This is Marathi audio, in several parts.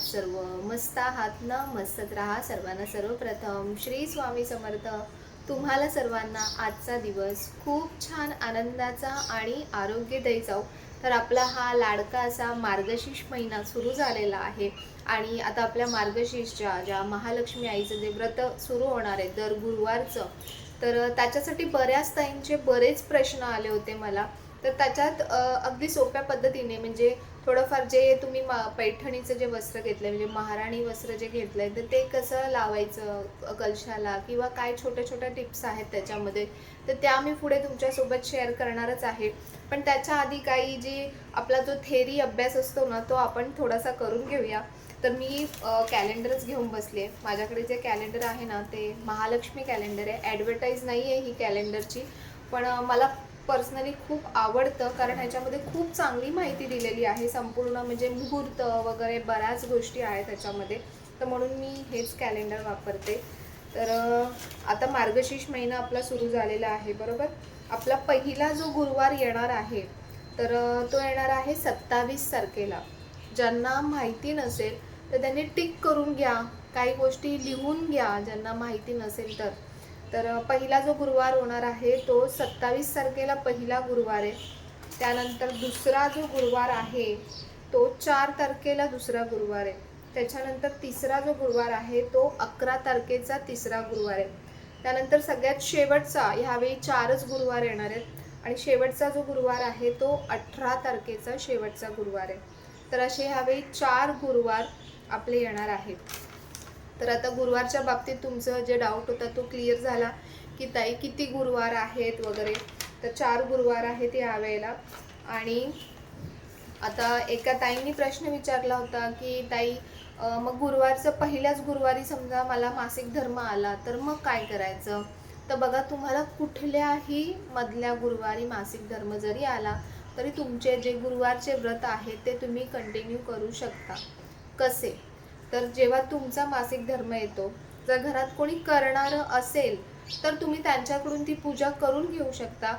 आहात सर्व मस्त आहात ना? मस्तच राहा सर्वांना सर्वप्रथम. श्री स्वामी समर्थ तुम्हाला सर्वांना आजचा दिवस खूप छान आनंदाचा आणि आरोग्यदायी जाऊ तर आपला हा लाडका असा मार्गशीर्ष महिना सुरू झालेला आहे आणि आता आपल्या मार्गशीर्षच्या ज्या महालक्ष्मी आईचं जे व्रत सुरू होणार आहे दर गुरुवारचं तर त्याच्यासाठी बऱ्याच ताईंचे बरेच प्रश्न आले होते मला. तर त्याच्यात अगदी सोप्या पद्धतीने म्हणजे थोडंफार जे तुम्ही म पैठणीचं जे वस्त्र घेतलं म्हणजे महाराणी वस्त्र जे घेतलंय तर ते कसं लावायचं कलशाला? किंवा काय छोट्या छोट्या टिप्स आहेत त्याच्यामध्ये? तर त्या मी पुढे तुमच्यासोबत शेअर करणारच आहे. पण त्याच्या आधी काही जी आपला जो थेरी अभ्यास असतो ना तो आपण थोडासा करून घेऊया. तर मी कॅलेंडरच घेऊन बसले माझ्याकडे जे कॅलेंडर आहे ना ते महालक्ष्मी कॅलेंडर आहे. ॲडव्हर्टाईज नाही आहे ही कॅलेंडरची. पण मला पर्सनली खूप आवडतं कारण ह्याच्यामध्ये खूप चांगली माहिती दिलेली आहे. संपूर्ण म्हणजे मुहूर्त वगैरे बऱ्याच गोष्टी आहेत त्याच्यामध्ये. तर म्हणून मी हेच कॅलेंडर वापरते. तर आता मार्गशीर्ष महिना आपला सुरू झालेला आहे बरोबर? आपला पहिला जो गुरुवार येणार आहे तर तो येणार आहे सत्तावीस तारखेला. ज्यांना माहिती नसेल तर त्यांनी टिक करून घ्या. काही गोष्टी लिहून घ्या ज्यांना माहिती नसेल तर. तर पहिला जो गुरुवार होणार आहे तो सत्तावीस तारखेला पहिला गुरुवार आहे. त्यानंतर दुसरा जो गुरुवार आहे तो चार तारखेला दुसरा गुरुवार आहे. त्याच्यानंतर तिसरा जो गुरुवार आहे तो अकरा तारखेचा तिसरा गुरुवार आहे. त्यानंतर सगळ्यात शेवटचा ह्यावेळी चारच गुरुवार येणार आहेत. आणि शेवटचा जो गुरुवार आहे तो अठरा तारखेचा शेवटचा गुरुवार आहे. तर असे ह्यावेळी चार गुरुवार आपले येणार आहेत. तर आता गुरुवारच्या बाबतीत तुमचं जे डाऊट होता तो क्लिअर झाला की ताई किती गुरुवार आहेत वगैरे. तर चार गुरुवार आहेत यावेळेला आणि आता एका ताईंनी प्रश्न विचारला होता की ताई मग गुरुवारचं पहिल्याच गुरुवारी समजा मला मासिक धर्म आला तर मग काय करायचं? तर बघा तुम्हाला कुठल्याही मधल्या गुरुवारी मासिक धर्म जरी आला तरी तुमचे जे गुरुवारचे व्रत आहेत ते तुम्ही कंटिन्यू करू शकता. कसे? तर जेव्हा तुमचा मासिक धर्म येतो जर घरात कोणी करणारं असेल तर तुम्ही त्यांच्याकडून ती पूजा करून घेऊ शकता.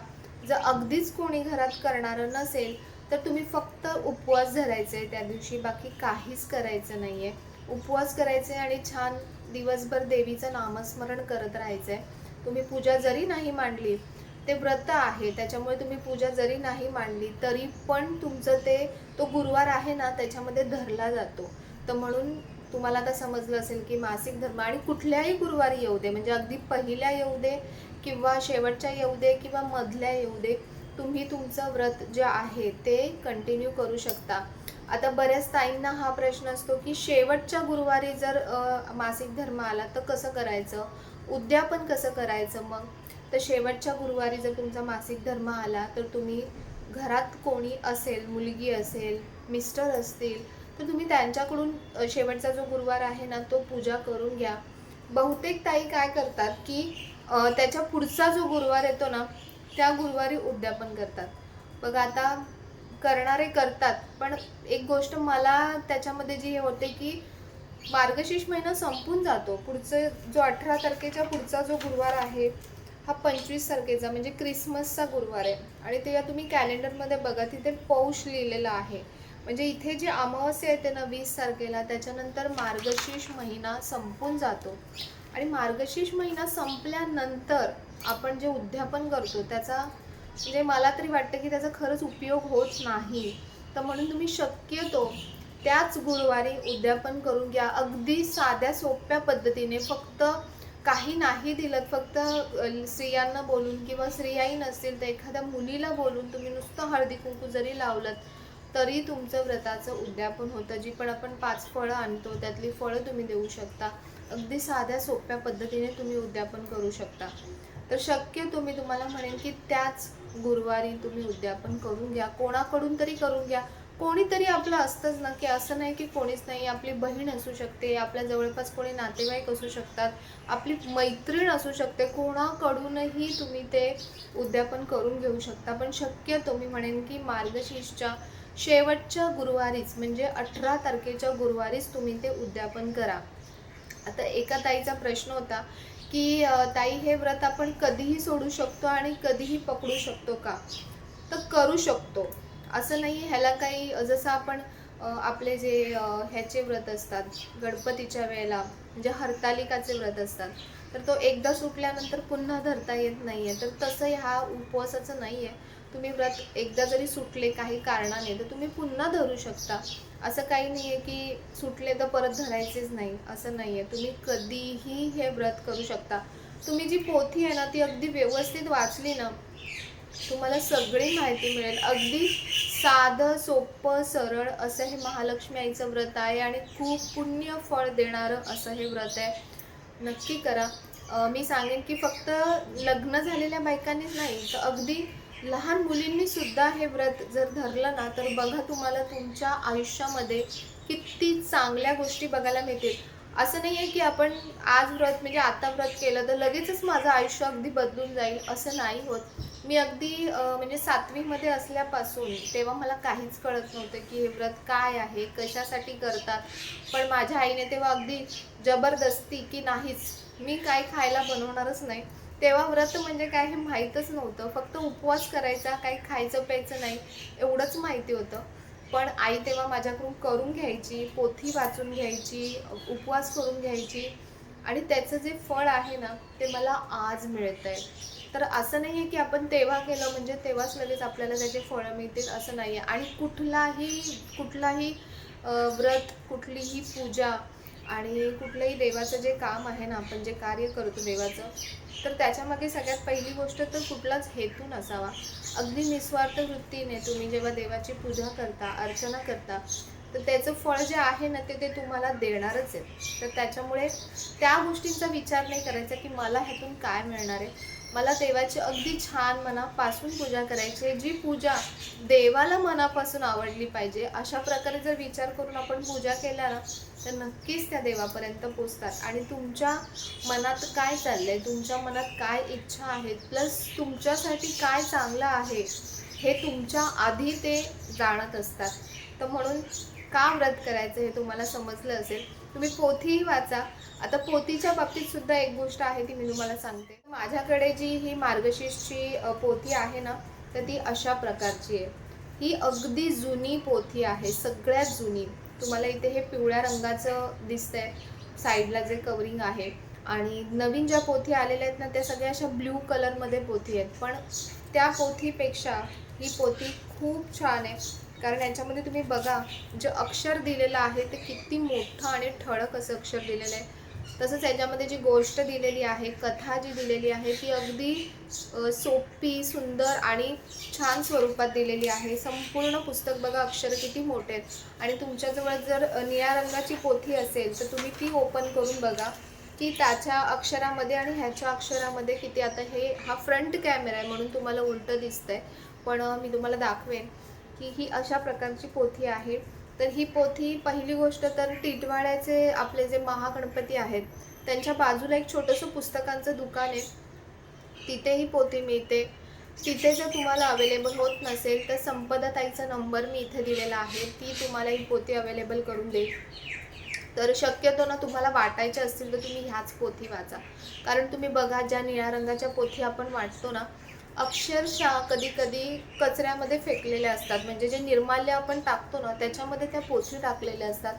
जर अगदीच कोणी घरात करणारं नसेल तर तुम्ही फक्त उपवास धरायचे आहे त्या दिवशी बाकी काहीच करायचं नाही आहे उपवास करायचे आणि छान दिवसभर देवीचं नामस्मरण करत राहायचं. आहे तुम्ही पूजा जरी नाही मांडली ते व्रत आहे त्याच्यामुळे तुम्ही पूजा जरी नाही मांडली तरी पण तुमचं ते तो गुरुवार आहे ना त्याच्यामध्ये धरला जातो. तर म्हणून तुम्हाला आता समजलं असेल की मासिक धर्म आणि कुठल्याही गुरुवारी येऊ दे म्हणजे अगदी पहिल्या येऊ दे किंवा शेवटच्या येऊ दे किंवा मधल्या येऊ दे तुम्ही तुमचं व्रत जे आहे ते कंटिन्यू करू शकता. आता बऱ्याच ताईंना हा प्रश्न असतो की शेवटच्या गुरुवारी जर मासिक धर्म आला तर कसं करायचं? उद्यापन कसं करायचं मग? तर शेवटच्या गुरुवारी जर तुमचा मासिक धर्म आला तर तुम्ही घरात कोणी असेल मुलगी असेल मिस्टर असतील तर तुम्ही त्यांच्याकडून शेवटचा जो गुरुवार आहे ना तो पूजा करून घ्या. बहुतेक ताई काय करतात की त्याच्या पुढचा जो गुरुवार येतो ना त्या गुरुवारी उद्यापन करतात. बघ आता करणारे करतात पण एक गोष्ट मला त्याच्यामध्ये जी हे होते की मार्गशीर्ष महिना संपून जातो. पुढचं जो अठरा तारखेच्या पुढचा जो गुरुवार आहे हा पंचवीस तारखेचा म्हणजे क्रिसमसचा गुरुवार आहे. आणि ते तुम्ही कॅलेंडरमध्ये बघा तिथे पौष लिहिलेलं आहे. म्हणजे इथे जी अमावस्या येते ना वीस तारखेला त्याच्यानंतर मार्गशीर्ष महिना संपून जातो. आणि मार्गशीर्ष महिना संपल्यानंतर आपण जे उद्यापन करतो त्याचा म्हणजे मला तरी वाटतं की त्याचा खरंच उपयोग होत नाही. तर म्हणून तुम्ही शक्यतो त्याच गुरुवारी उद्यापन करून घ्या. अगदी साध्या सोप्या पद्धतीने. फक्त काही नाही दिलं फक्त स्त्रियांना बोलून किंवा स्त्रियाही नसतील तर एखाद्या मुलीला बोलून तुम्ही नुसतं हळदी कुंकू जरी लावलं तरी तुमचं व्रताचं उद्यापन होतं जी पण आपण पाच फळं आणतो त्यातली फळं तुम्ही देऊ शकता. अगदी साध्या सोप्या पद्धतीने तुम्ही उद्यापन करू शकता. तर शक्य तुम्ही तुम्हाला म्हणेन की त्याच गुरुवारी तुम्ही उद्यापन करून घ्या. कोणाकडून तरी करून घ्या. कोणीतरी आपलं असतंच ना की असं नाही की कोणीच नाही आपली बहीण असू शकते आपल्या जवळपास कोणी नातेवाईक असू शकतात आपली मैत्रीण असू शकते. कोणाकडूनही तुम्ही ते उद्यापन करून घेऊ शकता. पण शक्य तुम्ही म्हणेन की मार्गशीर्षच्या शेवटच्या गुरुवारीच म्हणजे अठरा तारखेच्या गुरुवारीच तुम्ही ते उद्यापन करा. आता एका ताईचा प्रश्न होता की ताई हे व्रत आपण कधीही सोडू शकतो आणि कधीही पकडू शकतो का? तर करू शकतो. असं नाही ह्याला काही जसं आपण आपले जे ह्याचे व्रत असतात गणपतीच्या वेळेला म्हणजे हरतालिकाचे व्रत असतात तर तो एकदा सुटल्यानंतर पुन्हा धरता येत नाही आहे तर तसं ह्या उपवासाचं नाही आहे तुम्ही व्रत एकदा जरी सुटले काही कारणाने तर तुम्ही पुन्हा धरू शकता. असं काही नाही आहे की सुटले तर परत धरायचेच नाही असं नाही आहे तुम्ही कधीही हे व्रत करू शकता. तुम्ही जी पोथी आहे ना ती अगदी व्यवस्थित वाचली ना तुम्हाला सगळी माहिती मिळेल. अगदी साधं सोपं सरळ असं हे महालक्ष्मी आईचं व्रत आहे आणि खूप पुण्य फळ देणारं असं हे व्रत आहे. नक्की करा. मी सांगेन की फक्त लग्न झालेल्या बायकांनीच नाही तर अगदी लहान मुलींनी सुद्धा हे व्रत जर धरलं ना तर बघा तुम्हाला तुमच्या आयुष्यामध्ये किती चांगल्या गोष्टी बघायला मिळतील. असं नाही आहे की आपण आज व्रत म्हणजे आता व्रत केलं तर लगेचच माझं आयुष्य अगदी बदलून जाईल असं नाही होत. मी अगदी म्हणजे सातवीमध्ये असल्यापासून तेव्हा मला काहीच कळत नव्हतं की हे व्रत काय आहे कशासाठी करतात. पण माझ्या आईने तेव्हा अगदी जबरदस्ती की नाहीच मी काय खायला बनवणारच नाही. तेव्हा व्रत म्हणजे काय हे माहीतच नव्हतं. फक्त उपवास करायचा काही खायचं प्यायचं नाही एवढंच माहिती होतं. पण आई तेव्हा माझ्याकडून करून घ्यायची पोथी वाचून घ्यायची उपवास करून घ्यायची. आणि त्याचं जे फळ आहे ना ते मला आज मिळत आहे तर असं नाही आहे की आपण तेव्हा केलं म्हणजे तेव्हाच लगेच आपल्याला त्याचे फळं मिळतील असं नाही आहे. आणि कुठलाही कुठलाही व्रत कुठलीही पूजा आणि कुठलंही देवाचं जे काम आहे ना आपण जे कार्य करतो देवाचं तर त्याच्यामागे सगळ्यात पहिली गोष्ट तर कुठलाच हेतू नसावा. अगदी निस्वार्थ वृत्तीने तुम्ही जेव्हा देवाची पूजा करता अर्चना करता तर त्याचं फळ जे आहे ना ते ते तुम्हाला देणारच आहे. तर त्याच्यामुळे त्या गोष्टींचा विचार नाही करायचा की मला ह्यातून काय मिळणार आहे. मला देवाची अगदी छान मनापासून पूजा करायची आहे जी पूजा देवाला मनापासून आवडली पाहिजे. अशा प्रकारे जर विचार करून आपण पूजा केल्या ना तर नक्कीच त्या देवापर्यंत पोचतात. आणि तुमच्या मनात काय चाललंय? तुमच्या मनात काय इच्छा आहेत? प्लस तुमच्यासाठी काय चांगलं आहे? हे तुमच्या आधी ते जाणत असतात. तर म्हणून का व्रत करायचं हे तुम्हाला समजलं असेल तुम्ही पोथीही वाचा. आता पोथीच्या बाबतीत सुद्धा एक गोष्ट आहे ती मी तुम्हाला सांगते. माझ्याकडे जी ही मार्गशीर्षची पोथी आहे ना तर ती अशा प्रकारची आहे. ही अगदी जुनी पोथी आहे सगळ्यात जुनी. तुम्हाला इथे हे पिवळ्या रंगाचं दिसतंय. साईडला जे कवरिंग आहे. आणि नवीन ज्या पोथी आलेल्या आहेत ना त्या सगळ्या अशा ब्ल्यू कलरमध्ये पोथी आहेत. पण त्या पोथीपेक्षा ही पोथी खूप छान आहे. कारण याच्यामध्ये तुम्ही बघा जे अक्षर दिलेलं आहे ते किती मोठं आणि ठळक असं अक्षर दिलेलं आहे. तसंच याच्यामध्ये जी गोष्ट दिलेली आहे कथा जी दिलेली आहे ती अगदी सोपी सुंदर आणि छान स्वरूपात दिलेली आहे. संपूर्ण पुस्तक बघा अक्षर किती मोठे आहेत. आणि तुमच्याजवळ जर निळ्या रंगाची पोथी असेल तर तुम्ही ती ओपन करून बघा की त्याच्या अक्षरामध्ये आणि ह्याच्या अक्षरामध्ये किती आता हे हा फ्रंट कॅमेरा आहे म्हणून तुम्हाला उलटं दिसतंय. पण मी तुम्हाला दाखवेन की ही अशा प्रकारची पोथी आहे. तर ही पोथी पहिली गोष्ट तर टिटवाळ्याचे आपले जे महागणपती आहेत त्यांच्या बाजूला एक छोटंसं पुस्तकांचं दुकान आहे. तिथे ही पोथी मिळते. तिथे जर तुम्हाला अवेलेबल होत नसेल तर संपदा ताईचा नंबर मी इथे दिलेला आहे. ती तुम्हाला ही पोथी अवेलेबल करून देईल. तर शक्यतो ना तुम्हाला वाटायच्या असतील तर तुम्ही ह्याच पोथी वाचा. कारण तुम्ही बघा ज्या निळ्या रंगाच्या पोथी आपण वाटतो ना अक्षरशः कधी कधी कचऱ्यामध्ये फेकलेल्या असतात. म्हणजे जे निर्माल्य आपण टाकतो ना त्याच्यामध्ये त्या पोथी टाकलेल्या असतात.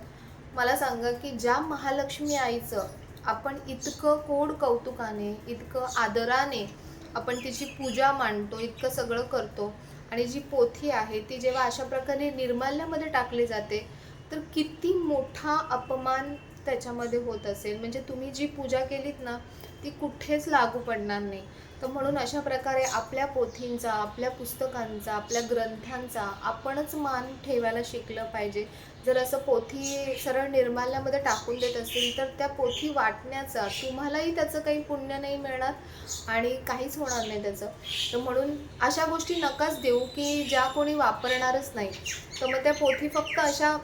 मला सांगा की ज्या महालक्ष्मी आईचं आपण इतकं कोड कौतुकाने इतकं आदराने आपण तिची पूजा मांडतो इतकं सगळं करतो आणि जी पोथी आहे ती जेव्हा अशा प्रकारे निर्माल्यामध्ये टाकली जाते तर किती मोठा अपमान त्याच्यामध्ये होत असेल. म्हणजे तुम्ही जी पूजा केलीत ना ती कुठेच लागू पडणार नाही. तर म्हणून अशा प्रकारे आपल्या पोथींचा आपल्या पुस्तकांचा आपल्या ग्रंथांचा आपणच मान ठेवायला शिकलं पाहिजे. जर असं पोथी सरळ निर्माल्यामध्ये टाकून देत असतील तर त्या पोथी वाटण्याचा तुम्हालाही त्याचं काही पुण्य नाही मिळणार आणि काहीच होणार नाही त्याचं. तर म्हणून अशा गोष्टी नकाच देऊ की ज्या कोणी वापरणारच नाही. तर मग त्या पोथी फक्त अशा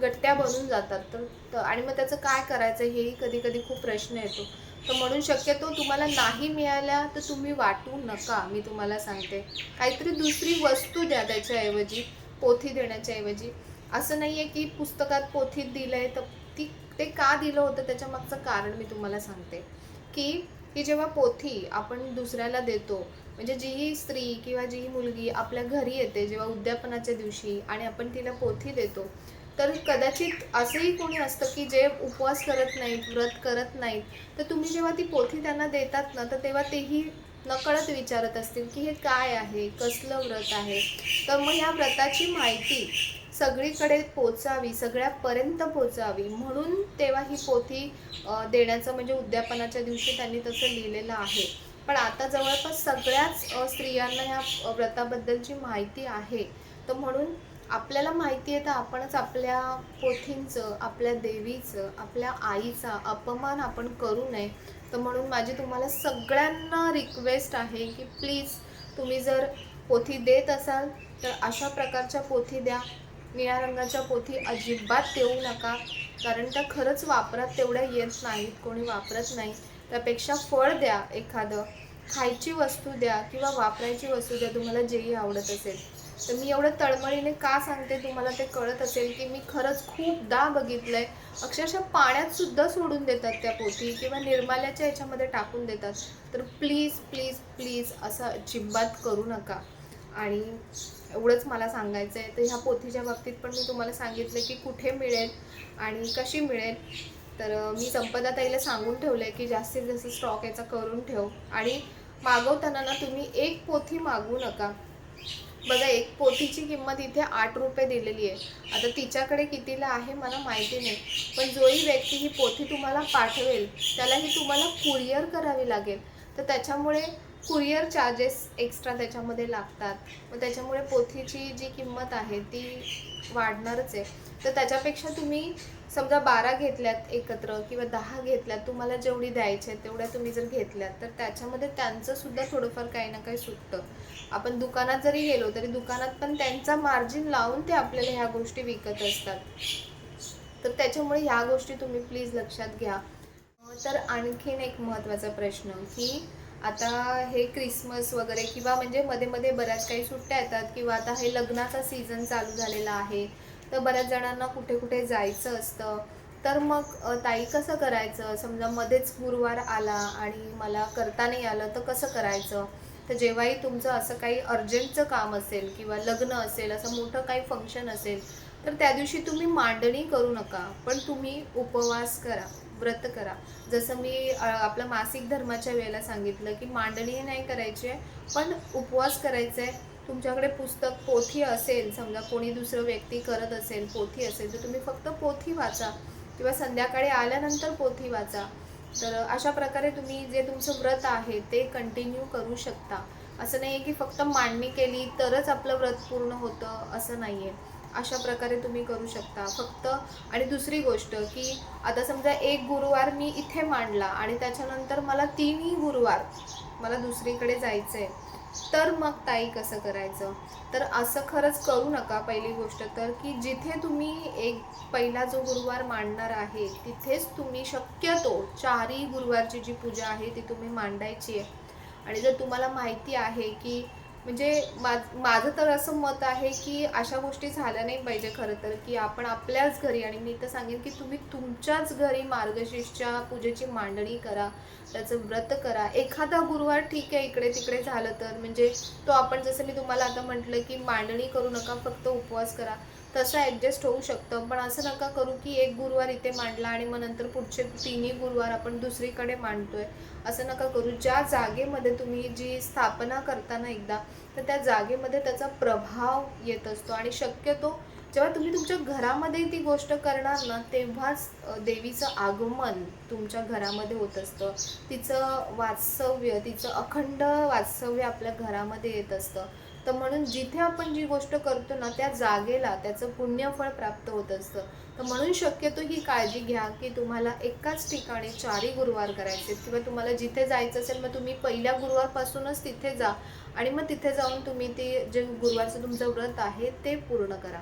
गट्ट्या बनून जातात. तर तर- आणि मग त्याचं काय करायचं हेही कधी कधी खूप प्रश्न येतो. तर म्हणून शक्यतो तुम्हाला नाही मिळाल्या तर तुम्ही वाटू नका मी तुम्हाला सांगते. काहीतरी दुसरी वस्तू द्या त्याच्याऐवजी पोथी देण्याच्या ऐवजी. असं नाही आहे की पुस्तकात पोथीत दिलं आहे तर ती ते का दिलं होतं त्याच्यामागचं कारण मी तुम्हाला सांगते. की की जेव्हा पोथी आपण दुसऱ्याला देतो म्हणजे जीही स्त्री किंवा जीही मुलगी आपल्या घरी येते जेव्हा उद्यापनाच्या दिवशी आणि आपण तिला पोथी देतो तर कदाचित असंही कोणी असतं की जे उपवास करत नाहीत व्रत करत नाहीत तर तुम्ही जेव्हा ती पोथी त्यांना देतात ना तर तेव्हा तेही नकळत विचारत असतील की हे काय आहे कसलं व्रत आहे? तर मग ह्या व्रताची माहिती सगळीकडे पोचावी सगळ्यापर्यंत पोचावी. म्हणून तेव्हा ही पोथी देण्याचं म्हणजे उद्यापनाच्या दिवशी त्यांनी तसं लिहिलेलं आहे. पण आता जवळपास सगळ्याच स्त्रियांना ह्या व्रताबद्दलची माहिती आहे. तर म्हणून आपल्याला माहिती आहे तर आपणच आपल्या पोथींचं आपल्या देवीचं आपल्या आईचा अपमान आपण करू नये. तर म्हणून माझी तुम्हाला सगळ्यांना रिक्वेस्ट आहे की प्लीज तुम्ही जर पोथी देत असाल तर अशा प्रकारच्या पोथी द्या. निळ्या रंगाच्या पोथी अजिबात देऊ नका कारण त्या खरंच वापरात तेवढ्या येत नाहीत कोणी वापरत नाही. त्यापेक्षा फळ द्या एखादं. खायची वस्तू द्या किंवा वापरायची वस्तू द्या तुम्हाला जेही आवडत असेल. तर मी एवढं तळमळीने का सांगते तुम्हाला ते कळत असेल की मी खरंच खूपदा बघितलंय. अक्षरशः पाण्यात सुद्धा सोडून देतात त्या पोथी किंवा निर्माल्याच्या याच्यामध्ये टाकून देतात. तर प्लीज प्लीज प्लीज असं अजिबात करू नका. आणि एवढंच मला सांगायचं आहे तर ह्या पोथीच्या बाबतीत पण मी तुम्हाला सांगितलं की कुठे मिळेल आणि कशी मिळेल. तर मी संपदा ताईला सांगून ठेवलं आहे की जास्तीत जास्त स्टॉक याचा करून ठेव. आणि मागवताना ना तुम्ही एक पोथी मागू नका. बघा एक पोथीची किंमत इथे आठ रुपये दिलेली आहे. आता तिच्याकडे कितीला आहे मला माहिती नाही. पण जोही व्यक्ती ही पोथी तुम्हाला पाठवेल. त्याला ही तुम्हाला कुरिअर करावी लागेल. तर त्याच्यामुळे कुरिअर चार्जेस एक्स्ट्रा त्याच्यामध्ये लागतात. मग त्याच्यामुळे पोथीची जी किंमत आहे ती वाढणारच आहे. तर त्याच्यापेक्षा तुम्ही समजा बारा घेतल्यात एकत्र किंवा दहा घेतल्यात तुम्हाला जेवढी द्यायची आहेत तेवढ्या तुम्ही जर घेतल्यात तर त्याच्यामध्ये त्यांचं सुद्धा थोडंफार काही ना काही सुटतं. आपण दुकानात जरी गेलो तरी दुकानात पण त्यांचा मार्जिन लावून ते आपल्याला ह्या गोष्टी विकत असतात. तर त्याच्यामुळे ह्या गोष्टी तुम्ही प्लीज लक्षात घ्या. तर आणखीन एक महत्त्वाचा प्रश्न की आता हे क्रिसमस वगैरे किंवा म्हणजे मध्ये मध्ये बऱ्याच काही सुट्ट्या येतात किंवा आता हे लग्नाचा सीझन चालू झालेला आहे. तर बऱ्याच जणांना कुठे कुठे जायचं असतं. तर मग ताई कसं करायचं? समजा मध्येच गुरुवार आला आणि मला करता नाही आलं तर कसं करायचं? तर जेव्हाही तुमचं असं काही अर्जंटचं काम असेल किंवा लग्न असेल असं मोठं काही फंक्शन असेल तर त्या दिवशी तुम्ही मांडणी करू नका. पण तुम्ही उपवास करा व्रत करा. जसं मी आपलं मासिक धर्माच्या वेळेला सांगितलं की मांडणी नाही करायची आहे पण उपवास करायचा आहे तुमच्याकडे पुस्तक पोथी असेल समजा कोणी दुसरं व्यक्ती करत असेल पोथी असेल तर तुम्ही फक्त पोथी वाचा. किंवा संध्याकाळी आल्यानंतर पोथी वाचा. तर अशा प्रकारे तुम्ही जे तुमचं व्रत आहे ते कंटिन्यू करू शकता. असं नाही आहे की फक्त मांडणी केली तरच आपलं व्रत पूर्ण होतं असं नाही आहे अशा प्रकारे तुम्ही करू शकता. फक्त आणि दुसरी गोष्ट की आता समजा एक गुरुवार मी इथे मांडला आणि त्याच्यानंतर मला तीनही गुरुवार मला दुसरीकडे जायचं आहे तर मग ताई कसं करायचं? तर असं खरंच करू नका पहिली गोष्ट तर की जिथे तुम्ही एक पहिला जो गुरुवार मांडणार आहे तिथेच तुम्ही शक्यतो चारही गुरुवारची जी पूजा आहे ती तुम्ही मांडायची आहे. आणि जर तुम्हाला माहिती आहे की म्हणजे मा माझं तर असं मत आहे की अशा गोष्टी झाल्या नाही पाहिजे खरं तर की आपण आपल्याच घरी आणि मी तर सांगेन की तुम्ही तुमच्याच घरी मार्गशीर्षच्या पूजेची मांडणी करा त्याचं व्रत करा. एखादा गुरुवार ठीक आहे इकडे तिकडे झालं तर म्हणजे तो आपण जसं मी तुम्हाला आता म्हटलं की मांडणी करू नका फक्त उपवास करा. तसं ॲडजस्ट होऊ शकतं. पण असं नका करू की एक गुरुवार इथे मांडला आणि मग नंतर पुढचे तिन्ही गुरुवार आपण दुसरीकडे मांडतोय. असं नका करू. ज्या जागेमध्ये तुम्ही जी स्थापना करताना एकदा तर त्या जागेमध्ये त्याचा प्रभाव येत असतो. आणि शक्यतो जेव्हा तुम्ही तुमच्या घरामध्ये ती गोष्ट करणार ना तेव्हाच देवीचं आगमन तुमच्या घरामध्ये होत असतं. तिचं वास्तव्य तिचं अखंड वास्तव्य आपल्या घरामध्ये येत असतं. तर म्हणून जिथे आपण जी गोष्ट करतो ना त्या जागेला त्याचं पुण्यफळ प्राप्त होत असतं. तर म्हणून शक्यतो ही काळजी घ्या की तुम्हाला एकाच ठिकाणी चारही गुरुवार करायचे. किंवा तुम्हाला जिथे जायचं असेल मग तुम्ही पहिल्या गुरुवारपासूनच तिथे जा. आणि मग तिथे जाऊन तुम्ही ते जे गुरुवारचं तुमचं व्रत आहे ते पूर्ण करा.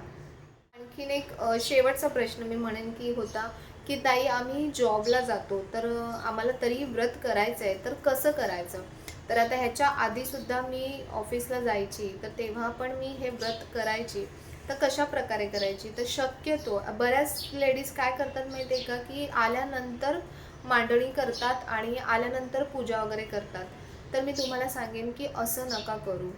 आणखीन एक शेवटचा प्रश्न मी म्हणेन की होता की ताई आम्ही जॉबला जातो तर आम्हाला तरी व्रत करायचं आहे तर कसं करायचं? तर आता ह्याच्या आधीसुद्धा मी ऑफिसला जायची तर तेव्हा पण मी हे व्रत करायची. तर कशा प्रकारे करायची? तर शक्यतो बऱ्याच लेडीज काय करतात माहिती आहे का की आल्यानंतर मांडणी करतात आणि आल्यानंतर पूजा वगैरे करतात. तर मी तुम्हाला सांगेन की असं नका करू.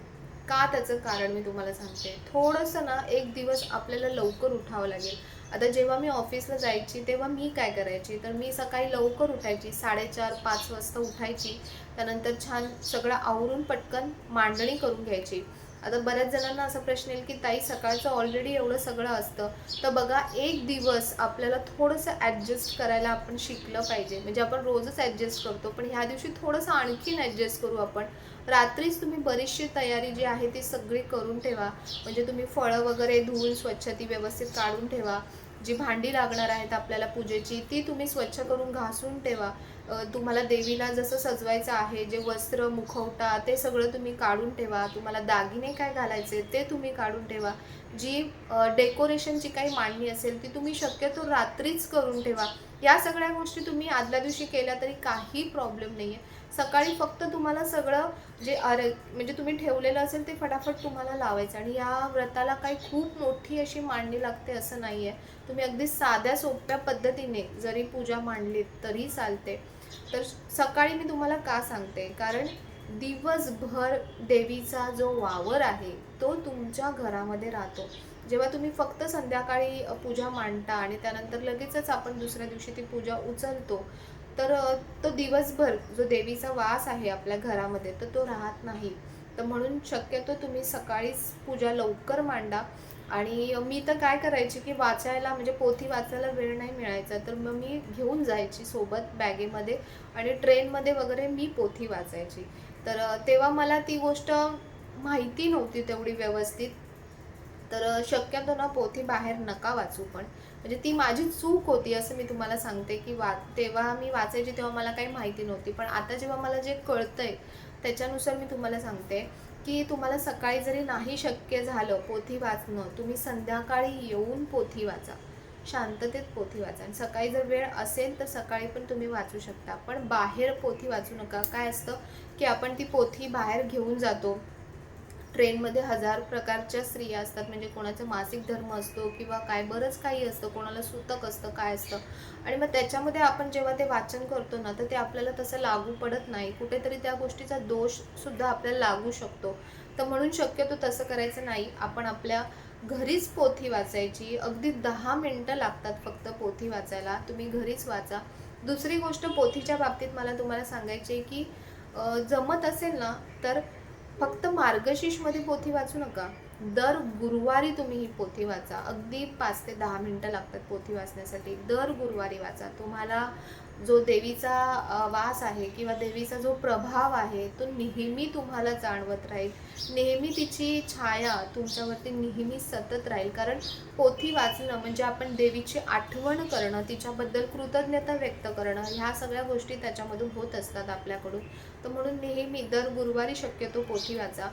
का त्याचं कारण मी तुम्हाला सांगते? थोडंसं ना एक दिवस आपल्याला लवकर उठावं लागेल. आता जेव्हा मी ऑफिसला जायची तेव्हा मी काय करायची? तर मी सकाळी लवकर उठायची साडेचार पाच वाजता उठायची. त्यानंतर छान सगळं आवरून पटकन मांडणी करून घ्यायची. आता बऱ्याच जणांना असा प्रश्न येईल की ताई सकाळचं ऑलरेडी एवढं सगळं असतं. तर बघा एक दिवस आपल्याला थोडंसं ॲडजस्ट करायला आपण शिकलं पाहिजे. म्हणजे आपण रोजच ॲडजस्ट करतो पण ह्या दिवशी थोडंसं आणखीन ॲडजस्ट करू आपण. रात्रीच तुम्ही बरीचशी तयारी जी आहे ती सगळी करून ठेवा. म्हणजे तुम्ही फळं वगैरे धुवून स्वच्छ ती व्यवस्थित काढून ठेवा. जी भांडी लागणार आहेत आपल्याला पूजेची ती तुम्ही स्वच्छ करून घासून ठेवा. तुम्हाला देवीला जसं सजवायचं आहे जे वस्त्र मुखवटा ते सगळं तुम्ही काढून ठेवा. तुम्हाला दागिने काय घालायचे ते तुम्ही काढून ठेवा. जी डेकोरेशनची काही मांडणी असेल ती तुम्ही शक्यतो रात्रीच करून ठेवा. या सगळ्या गोष्टी तुम्ही आदल्या दिवशी केल्या तरी काही प्रॉब्लेम नाही आहे सकाळी फक्त तुम्हाला सगळं जे अरे म्हणजे तुम्ही ठेवलेलं असेल ते फटाफट तुम्हाला लावायचं. आणि या व्रताला काही खूप मोठी अशी मांडणी लागते असं नाही आहे तुम्ही अगदी साध्या सोप्या पद्धतीने जरी पूजा मांडलीत तरी चालते. तर सकाळी मी तुम्हाला का सांगते? कारण दिवसभर देवीचा जो वावर आहे तो तुमच्या घरामध्ये राहतो. जेव्हा तुम्ही फक्त संध्याकाळी पूजा मांडता आणि त्यानंतर लगेचच आपण दुसऱ्या दिवशी ती पूजा उचलतो तर तो दिवसभर जो देवीचा वास आहे आपल्या घरामध्ये तर तो राहत नाही. तर म्हणून शक्यतो तुम्ही सकाळीच पूजा लवकर मांडा. आणि मी तर काय करायची की वाचायला म्हणजे पोथी वाचायला वेळ नाही मिळायचा. तर मग मी घेऊन जायची सोबत बॅगेमध्ये आणि ट्रेनमध्ये वगैरे मी पोथी वाचायची. तर तेव्हा मला ती गोष्ट माहिती नव्हती तेवढी व्यवस्थित. तर शक्यतो ना पोथी बाहेर नका वाचू पण. म्हणजे ती माझी चूक होती असं मी तुम्हाला सांगते की वा तेव्हा मी वाचायची तेव्हा मला काही माहिती नव्हती. पण आता जेव्हा मला जे कळतंय त्याच्यानुसार मी तुम्हाला सांगते की तुम्हाला सकाळी जरी नाही शक्य झालं पोथी वाचणं तुम्ही संध्याकाळी येऊन पोथी वाचा. शांततेत पोथी वाचा. आणि सकाळी जर वेळ असेल तर सकाळी पण तुम्ही वाचू शकता. पण बाहेर पोथी वाचू नका. काय असतं की आपण ती पोथी बाहेर घेऊन जातो. ट्रेनमध्ये हजार प्रकारच्या स्त्रिया असतात. म्हणजे कोणाचा मासिक धर्म असतो किंवा काय बरंच काही असतं. कोणाला सुतक असतं काय असतं. आणि मग त्याच्यामध्ये आपण जेव्हा ते वाचन करतो ना तर ते आपल्याला तसं लागू पडत नाही. कुठेतरी त्या गोष्टीचा दोषसुद्धा आपल्याला लागू शकतो. तर म्हणून शक्यतो तसं करायचं नाही. आपण आपल्या घरीच पोथी वाचायची. अगदी दहा मिनटं लागतात फक्त पोथी वाचायला. तुम्ही घरीच वाचा. दुसरी गोष्ट पोथीच्या बाबतीत मला तुम्हाला सांगायची की जमत असेल ना तर फक्त मार्गशीर्षमध्ये पोथी वाचू नका. दर गुरुवारी तुम्ही ही पोथी वाचा. अगदी पाच ते दहा मिनटं लागतात पोथी वाचण्यासाठी. दर गुरुवारी वाचा. तुम्हाला जो देवीचा वास आहे किंवा देवीचा जो प्रभाव आहे तो नेहमी तुम्हाला जाणवत राहील. नेहमी तिची छाया तुमच्यावरती नेहमी सतत राहील. कारण पोथी वाचणं म्हणजे आपण देवीची आठवण करणं तिच्याबद्दल कृतज्ञता व्यक्त करणं ह्या सगळ्या गोष्टी त्याच्यामधून होत असतात आपल्याकडून. तर म्हणून नेहमी दर गुरुवारी शक्यतो पोथी वाचा.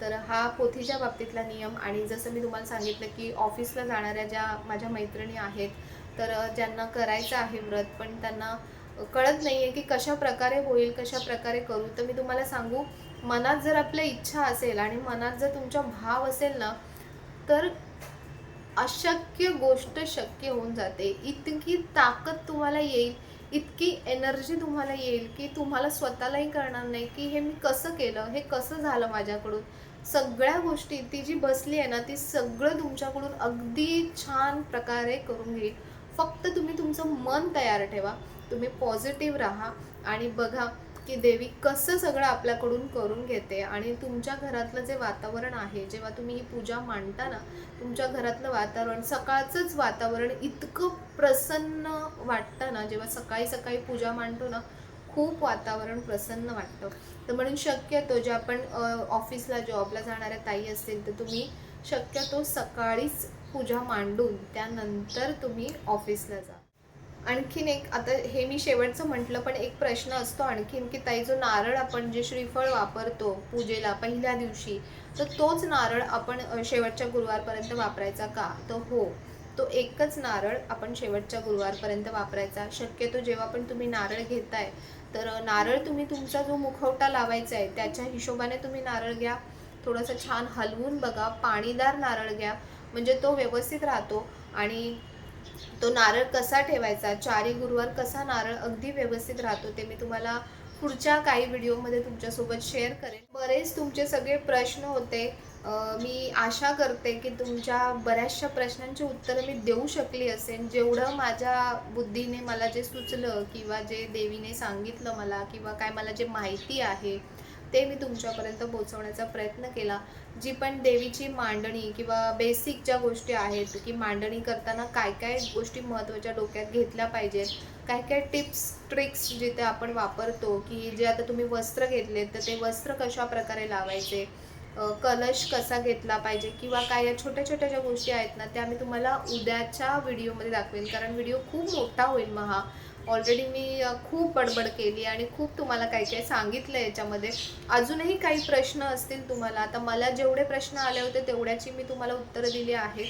तर हा पोथीच्या बाबतीतला नियम आणि जसं मी तुम्हाला सांगितलं की ऑफिसला जाणाऱ्या ज्या माझ्या मैत्रिणी आहेत तर ज्यांना करायचं आहे व्रत पण त्यांना कळत नाही आहे की कशा प्रकारे होईल कशा प्रकारे करू. तर मी तुम्हाला सांगू मनात जर आपल्या इच्छा असेल आणि मनात जर तुमचा भाव असेल ना तर अशक्य गोष्ट शक्य होऊन जाते. इतकी ताकद तुम्हाला येईल इतकी एनर्जी तुम्हाला येईल की तुम्हाला स्वतःलाही करणार नाही की हे मी कसं केलं हे कसं झालं माझ्याकडून. सगळ्या गोष्टी ती जी बसली आहे ना ती सगळं तुमच्याकडून अगदी छान प्रकारे करून घेईल. फक्त तुम्ही तुमचं मन तयार ठेवा. तुम्ही पॉझिटिव्ह राहा आणि बघा की देवी कसं सगळं आपल्याकडून करून घेते आणि तुमच्या घरातलं जे वातावरण आहे जेव्हा तुम्ही ही पूजा मांडता ना तुमच्या घरातलं वातावरण सकाळचंच वातावरण इतकं प्रसन्न वाटतं ना जेव्हा सकाळी सकाळी पूजा मांडतो ना खूप वातावरण प्रसन्न वाटतं. तर म्हणून शक्यतो जे आपण ऑफिसला जॉबला जाणाऱ्या ताई असतील तर तुम्ही शक्यतो सकाळीच पूजा मांडून त्यानंतर तुम्ही ऑफिसला जा. आणखीन एक आता हे मी शेवटचं म्हटलं पण एक प्रश्न असतो आणखीन की ताई जो नारळ आपण जे श्रीफळ वापरतो पूजेला पहिल्या दिवशी तर तोच नारळ आपण शेवटच्या गुरुवारपर्यंत वापरायचा का? तर हो तो एकच नारळ आपण शेवटच्या गुरुवारपर्यंत वापरायचा. शक्यतो जेव्हा पण तुम्ही नारळ घेताय तर नारळ तुम्ही तुमचा जो मुखवटा लावायचा आहे त्याच्या हिशोबाने तुम्ही नारळ घ्या. थोडंसं छान हलवून बघा पाणीदार नारळ घ्या. म्हणजे तो व्यवस्थित राहतो आणि तो नारळ कसा ठेवायचा चारी गुरुवार कसा नारळ अगदी व्यवस्थित राहतो ते मी तुम्हाला पुढच्या काही व्हिडिओमध्ये तुमच्यासोबत शेअर करेन. बरेच तुमचे सगळे प्रश्न होते. मी आशा करते की तुमच्या बऱ्याचशा प्रश्नांची उत्तरं मी देऊ शकली असेल जेवढं माझ्या बुद्धीने मला जे सुचलं किंवा जे देवीने सांगितलं मला किंवा काय मला जे माहिती आहे ते मी तुमच्यापर्यंत पोहोचवण्याचा प्रयत्न केला. जी पण देवीची मांडणी किंवा बेसिक ज्या गोष्टी आहेत की मांडणी करताना काय काय गोष्टी महत्त्वाच्या डोक्यात घेतल्या पाहिजेत काय काय टिप्स ट्रिक्स जिथे आपण वापरतो की जे आता तुम्ही वस्त्र घेतले तर ते वस्त्र कशा प्रकारे लावायचे कलश कसा घेतला पाहिजे किंवा काय या छोट्या छोट्या ज्या गोष्टी आहेत ना त्या मी तुम्हाला उद्याच्या व्हिडिओमध्ये दाखवेन. कारण व्हिडिओ खूप मोठा होईल मग हा ऑलरेडी मी खूप बडबड केली आणि खूप तुम्हाला काही काही सांगितलं याच्यामध्ये. अजूनही काही प्रश्न असतील तुम्हाला आता मला जेवढे प्रश्न आले होते तेवढ्याची मी तुम्हाला उत्तरं दिली आहेत.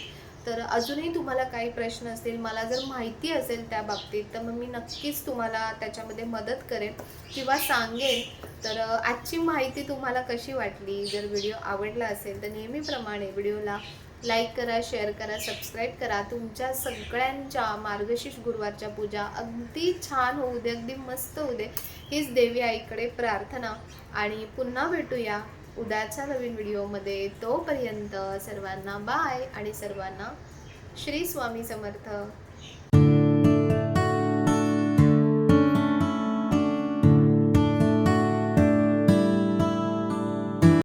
तर अजूनही तुम्हाला काही प्रश्न असतील मला जर माहिती असेल त्या बाबतीत तर मग मी नक्कीच तुम्हाला त्याच्यामध्ये मदत करेन किंवा सांगेन. तर आजची माहिती तुम्हाला कशी वाटली? जर व्हिडिओ आवडला असेल तर नेहमीप्रमाणे व्हिडिओला लाईक करा शेअर करा सबस्क्राईब करा. तुमच्या सगळ्यांच्या मार्गशीर्ष गुरुवारच्या पूजा अगदी छान होऊ दे अगदी मस्त होऊ दे. हीच देवी आईकडे प्रार्थना. आणि पुन्हा भेटूया उद्याच्या नवीन व्हिडिओमध्ये. तोपर्यंत सर्वांना बाय आणि सर्वांना श्री स्वामी समर्थ.